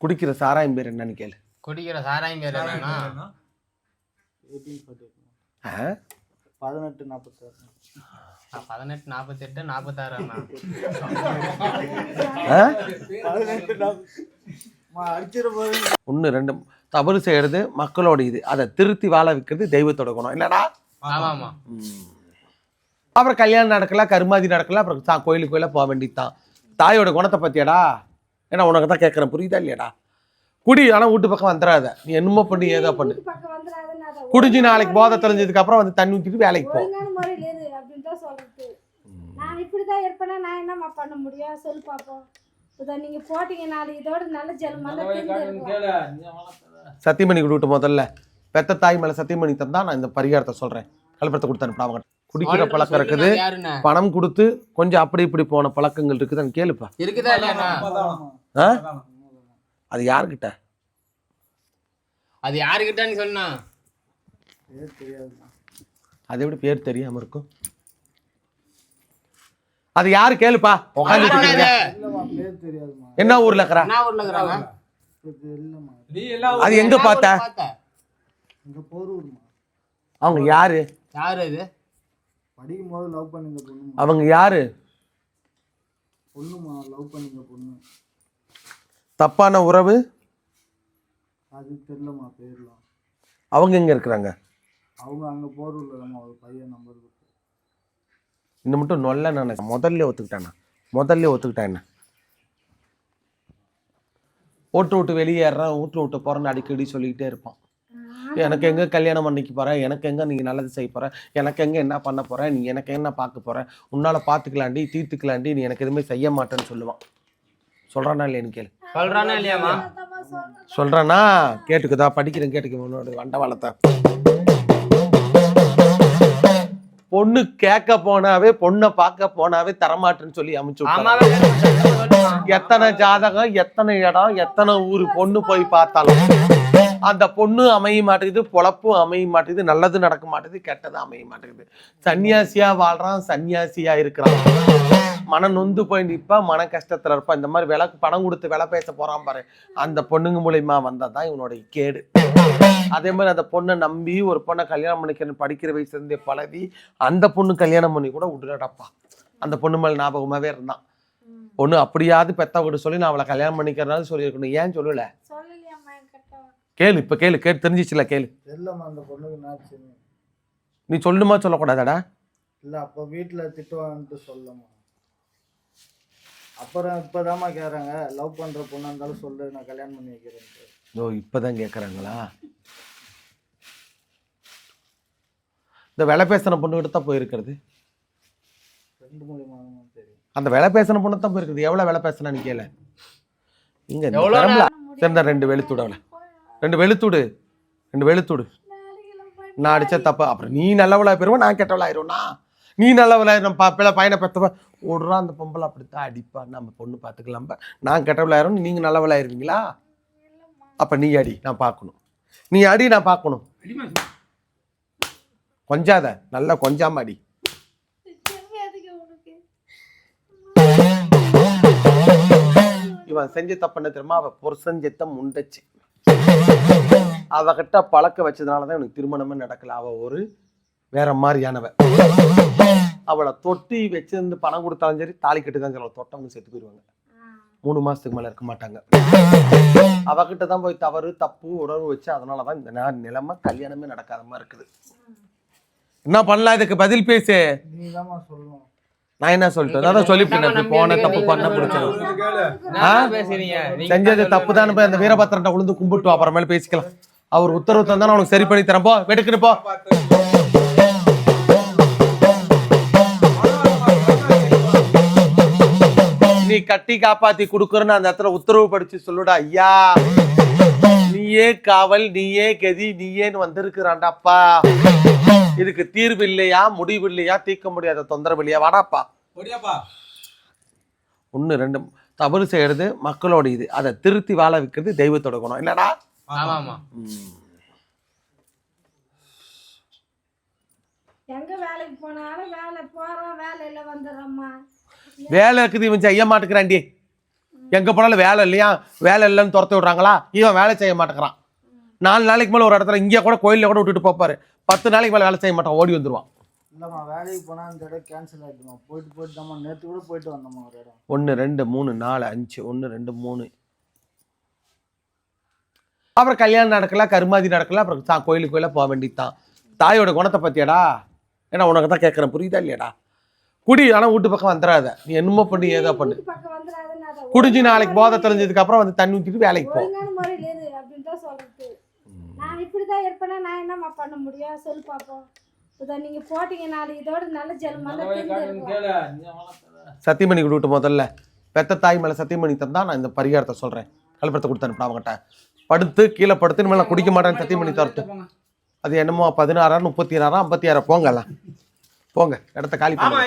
குடிக்கிற சாராயம் பேர் என்னன்னு கேளு. குடிக்கிற சாராயம் பேர் என்னன்னா? பதினெட்டு நாற்பத்தாறு பதினெட்டு நாற்பத்தெட்டு நாற்பத்தாறு ஒன்று ரெண்டு தவறு செய்யறது மக்களோட இது. அதை திருத்தி வாழ வைக்கிறது தெய்வத்தோட குணம். இல்லடா? ஆமா ஆமா. அப்புறம் கல்யாணம் நடக்கல கருமாதி நடக்கல அப்புறம் சா கோயிலுக்கு கோயிலாக போக வேண்டியதுதான். தாயோட குணத்தை பத்தியாடா? ஏன்னா உனக்கு தான் கேட்குறேன் புரியுதா இல்லையாடா? குடி ஆனால் வீட்டு பக்கம் வந்துடாத நீ என்னமோ பண்ணி ஏதோ பண்ணு. குடிஞ்சு நாளைக்கு போதை தெரிஞ்சதுக்கு அப்புறம் வந்து தண்ணி ஊற்றிட்டு வேலைக்கு போ. தான் நான் நான் என்னம்மா பண்ண முடியும்? சொல்லு பார்ப்போம் இதோ நீங்க போட்டீங்க நாலு இதோட நல்ல ஜெல்மெல்லாம் தின்னு சத்தியமணி விட்டு முதல்ல. பெத்த தாய் மேலே சத்தியமணி தந்தா நான் இந்த பரிகாரத்தை சொல்கிறேன் கல்பத்தை கொடுத்து அவங்க குடிக்கிற பழக்கம் இருக்குது. பணம் கொடுத்து கொஞ்சம் அப்படி இப்படி போன பழக்கங்கள் இருக்குதான்னு கேளுப்பா. இருக்குதா அது யாருக்கிட்ட அது யாருக்கிட்டன்னு சொன்னா? அது எப்படி பேர் தெரியாம இருக்கும்? அது யாரு? கேளுப்பா. தெரியாதும்மா என்ன ஊர்ல இருக்கிறா? அது எங்க பார்த்த? அவங்க யாரு? யாரு இது படிக்கும் போது லவ் பண்ணுங்க அவங்க யாரு? பொண்ணுமா லவ் பண்ணுங்க பொண்ணு. தப்பான உறவு? அது தெரியலம்மா பேர்லாம் அவங்க எங்க இருக்கிறாங்க? அவங்க அங்கே போரூர்ல தான்மா ஒரு பையன் நம்பர் இன்னும் மட்டும் நொல்ல நான் முதல்ல ஒத்துக்கிட்டானா? முதல்ல ஒத்துக்கிட்டேன் என்ன? ஓட்டு விட்டு வெளியேறான் வீட்டு விட்டு போறேன்னு அடிக்கடி சொல்லிக்கிட்டே இருப்பான். எனக்கு எங்க கல்யாணம் பண்ணிக்க போற? எனக்கு எங்க நீ நல்லது செய்ய போற? எனக்கு எங்க என்ன பண்ண போற? நீ எனக்கு என்ன பார்க்க போற? உன்னால பாத்துக்கலாண்டி தீர்த்துக்கலாண்டி நீ எனக்கு எதுவுமே செய்ய மாட்டேன்னு சொல்லுவான். சொல்றானா இல்லையான்னு கேளு. சொல்றானா இல்லையாமா சொல்றானா? கேட்டுக்குதா படிக்கிறேன் கேட்டுக்க உன்னோட வண்டவாளத்தை. பொண்ணு கேட்க போனாவே பொண்ணை பார்க்க போனாவே தரமாட்டேன்னு சொல்லி அமைச்சு எத்தனை ஜாதகம் எத்தனை இடம் எத்தனை ஊர் பொண்ணு போய் பார்த்தாலும். அந்த பொண்ணு அமைய மாட்டேங்குது பொழப்பும் அமைய மாட்டேங்குது நல்லது நடக்க மாட்டேங்குது கெட்டது அமைய மாட்டேங்குது. சன்னியாசியா வாழ்றான் சன்னியாசியா இருக்கிறான். மன நொந்து போய் நிற்பா மன கஷ்டத்துல இருப்பான் இந்த மாதிரி விளக்கு பணம் கொடுத்து விலை பேச போறான் பாரு. அந்த பொண்ணுங்க மூலியமா வந்ததான் இவனோட கேடு. அதே மாதிரி அந்த பொண்ணை நம்பி ஒரு பொண்ணை கல்யாணம் பண்ணிக்கணும் படிக்கிற வயசுல இருந்தே பழகி அந்த பொண்ணு கல்யாணம் பண்ணி கூட விட்டுடப்பா அந்த பொண்ணு மேல ஞாபகமாவே இருந்தான். பொண்ணு அப்படியாவது பெத்த விட சொல்லி நான் அவளை கல்யாணம் பண்ணிக்கிறனால சொல்லியிருக்கணும் ஏன் சொல்லல. கேளு இப்ப கேளு கேட்டு தெரிஞ்சிச்சுல கேளு. தெரியலம்மா அந்த பொண்ணுக்கு என்னாச்சுன்னு நீ சொல்லணுமா சொல்லக்கூடாதாடா? இல்லை அப்போ வீட்டில் திட்டுவான்ட்டு சொல்லம்மா. அப்புறம் இப்போதாம்மா கேட்குறாங்க லவ் பண்ணுற பொண்ணாக இருந்தாலும் சொல்லு நான் கல்யாணம் பண்ணி வைக்கிறேன்ட்டு. ஓ இப்பதான் கேக்குறாங்களா? இந்த விலை பேசின பொண்ணு கிட்ட தான் போயிருக்கிறது. ரெண்டு மூலியமாக தெரியும். அந்த விலை பேசின பொண்ணு தான் போயிருக்குது எவ்வளவு விலை பேசினா நீ கேள. இங்க சேர்ந்த ரெண்டு வெளுத்துடு அவளை ரெண்டு வெளுத்துடு ரெண்டு வெளுத்துடு நான் அடிச்ச தப்பு அப்புறம் நீ நல்லவளா போயிருவா நான் கெட்டவளாயிரும்னா நீ நல்லவளாயிரும் பிள்ளை பையனை பெத்தவ ஓடுறா அந்த பொம்பளை அப்படித்தான் அடிப்பா. நம்ம பொண்ணு பார்த்துக்கலாம் நான் கெட்டவளாயிரும் நீங்க நல்லவளாயிருவீங்களா அப்ப நீ அடி நான் பார்க்கணும் நீ அடி நான் பார்க்கணும் கொஞ்சாத நல்லா கொஞ்சாம அடி. இவன் செஞ்ச தப்புன்னு தெரியுமா? அவன் புருஷன் செத்த முண்டச்சு. அவகிட்ட பழக்க வச்சதுனால தான் எனக்கு திருமணமே நடக்கல. அவ ஒரு வேற மாதிரியானவ. அவளை தொட்டி வச்சிருந்து பணம் கொடுத்தாலும் சரி தாலி கட்டு தான் சொல்லுவாங்க தொட்டவங்க செத்து போயிடுவாங்க. மூணு மாசத்துக்கு மேல இருக்க மாட்டாங்க. அவகிட்ட தான் போய் தவறு தப்பு உணர்வு வச்சு அதனாலதான் இந்த நா- நிலைமை கல்யாணமே நடக்காத மாதிரி இருக்குது. என்ன பண்ணலாம்? இதுக்கு பதில் பேசு. நீ நான் என்ன சொல்லிட்டேன்? அதான் சொல்லிவிட்டேன் போன தப்பு பண்ண பிடிச்சது. செஞ்சது தப்பு தான் போய் அந்த வீரபத்திரன்ட்ட விழுந்து கும்பிட்டு வா, அப்புறமேல பேசிக்கலாம். அவர் உத்தரவு தந்தா உனக்கு சரி பண்ணி தரேன். போ வெடுக்குன்னு போ. நீ கட்டி காப்பாத்தி குடுக்கறன்னு அந்த இடத்துல உத்தரவு படிச்சு சொல்லுடா ஐயா. நீயே காவல் நீயே கதி நீயேன்னு வந்திருக்கிறான்டாப்பா இதுக்கு தீர்வு இல்லையா முடிவு இல்லையா தீர்க்க முடியாத தொந்தரவு இல்லையா? வாடாப்பா. ஒன்று ரெண்டு தவறு செய்யறது மக்களோட இது. அதை திருத்தி வாழ வைக்கிறது தெய்வத்தோட குணம். இல்லடா? ஆமா ஆமா. எங்க வேலைக்கு போனாலும் வேலை போறோம் வேலையில வந்துடுறோம்மா. வேலை இருக்குது இவன் செய்ய மாட்டேங்கிறான்டி. எங்கே போனாலும் வேலை இல்லையா? வேலை இல்லைன்னு துரத்தி விட்றாங்களா? இவன் வேலை செய்ய மாட்டேங்கிறான். நாலு நாளைக்கு மேலே ஒரு இடத்துல இங்கே கூட கோயிலில் கூட விட்டுட்டு போப்பாரு. பத்து நாளைக்கு மேலே வேலை செய்ய மாட்டான். ஓடி வந்துடுவான் இல்லைம்மா வேலைக்கு போனால் இந்த இடம் கேன்சல் ஆகிடுமா போயிட்டு போயிட்டு தாம்மா நேற்று கூட போயிட்டு வந்தோம்மா ஒரு இடம். ஒன்று ரெண்டு மூணு நாலு அஞ்சு ஒன்று ரெண்டு மூணு. அப்புறம் கல்யாணம் நடக்கல கருமாதி நடக்கல அப்புறம் சா கோயிலுக்கு கோயிலாக போக வேண்டியதுதான். தாயோட குணத்தை பற்றியாடா ஏன்னா உனக்கு தான் கேட்குறேன் புரியுதா இல்லையாடா? குடி ஆனால் வீட்டு பக்கம் வந்துடாத நீ என்னமோ பண்ணி ஏதோ பண்ணு. குடிஞ்சு நாளைக்கு போதை தெரிஞ்சதுக்கு அப்புறம் வந்து தண்ணி ஊற்றிட்டு வேலைக்கு போ. தான் நான் இப்படி தான் இருப்பேனா நான் என்னம்மா பண்ண முடியும்? சொல்லு பார்ப்போம் இதை நீங்க போட்டீங்க நாலு இதோட நல்ல ஜெல்மெல்லாம் தின்னு சத்தியமணி கொடுட்டு முதல்ல. பெத்த தாய் மேலே சத்தியமணி தந்தா நான் இந்த பரிகாரத்தை சொல்கிறேன் கல்பத்தை கொடுத்து அனுப்பினா அவங்ககிட்ட படுத்து கீழே படுத்து இனிமேல் நான் குடிக்க மாட்டேன்னு சத்தியமணி தரட்டு. அது என்னமோ பதினாறா முப்பத்தி ஆறா ஐம்பத்தி ஆறா போங்க எல்லாம். போங்க இடத்த காலி பண்ணுங்க